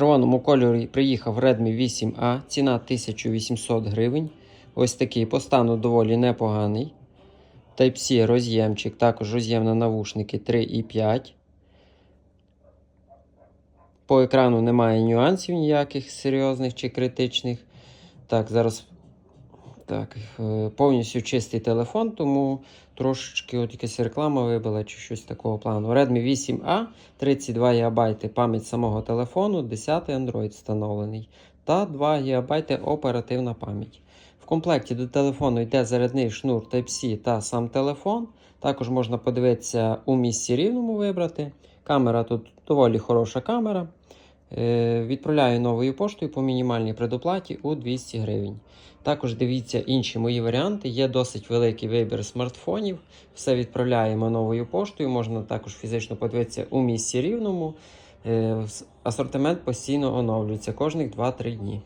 червоному кольорі приїхав Redmi 8A, ціна 1800 гривень. Ось такий по стану доволі непоганий. Type-C роз'ємчик, також роз'єм на навушники 3,5. По екрану немає нюансів ніяких серйозних чи критичних. Так, зараз так, е, повністю чистий телефон, тому трошечки от якась реклама вибила чи щось такого плану. Redmi 8A, 32 ГБ пам'ять самого телефону, 10 Android встановлений та 2 ГБ оперативна пам'ять. В комплекті до телефону йде зарядний шнур Type-C та сам телефон. Також можна подивитися у місці рівному вибрати. Камера тут доволі хороша камера. Е, Відправляю новою поштою по мінімальній предоплаті у 200 гривень. Також дивіться інші мої варіанти. Є досить великий вибір смартфонів. Все відправляємо новою поштою. Можна також фізично подивитися у місці рівному. Е, Асортимент постійно оновлюється кожних 2-3 дні.